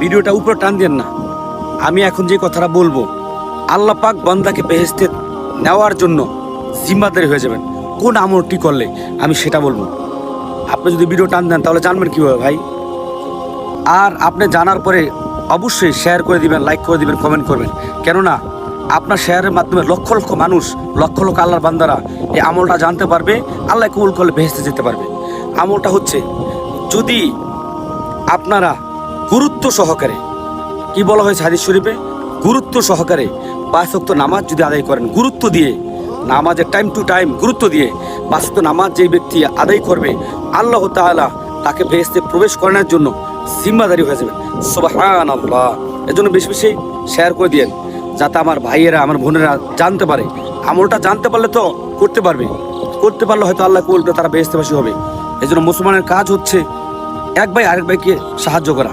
ভিডিওটা উপরে টান দেন না। আমি এখন যে কথাটা বলব, আল্লাহ পাক বান্দাকে বেহেস্তে নেওয়ার জন্য জিম্মাদারি হয়ে যাবেন। কোন আমলটি করলে আমি সেটা বলব। আপনি যদি ভিডিও টান দেন, তাহলে জানবেন কীভাবে ভাই। আর আপনি জানার পরে অবশ্যই শেয়ার করে দিবেন লাইক করে দিবেন কমেন্ট করবেন। কেননা, আপনার শেয়ারের মাধ্যমে লক্ষ লক্ষ মানুষ, লক্ষ লক্ষ আল্লাহর বান্দারা এই আমলটা জানতে পারবে আল্লাহ কবুল করলে ভেসতে যেতে পারবে। আমলটা হচ্ছে, যদি আপনারা গুরুত্ব সহকারে। কি বলা হয়েছে হাদিস শরীফে? গুরুত্ব সহকারে পাঁচ ওয়াক্ত নামাজ যদি আদায় করেন, গুরুত্ব দিয়ে, নামাজের টাইম টু টাইম গুরুত্ব দিয়ে পাঁচ ওয়াক্ত নামাজ যেই ব্যক্তি আদায় করবে, আল্লাহ তাআলা তাকে ভেস্তে প্রবেশ করানোর জন্য জিম্মাদারি হয়ে যাবে সুবহান আল্লাহ এজন্য বেশি বেশি শেয়ার করে দিয়েন, যাতে আমার ভাইয়েরা, আমার বোনেরা জানতে পারে। আমলটা জানতে পারলে তো করতে পারবে। করতে পারলে হয়তো আল্লাহ কবুল করে তারা বেহেস্তেবাসী হবে। এজন্য মুসলমানের কাজ হচ্ছে এক ভাই আরেক ভাইকে সাহায্য করা।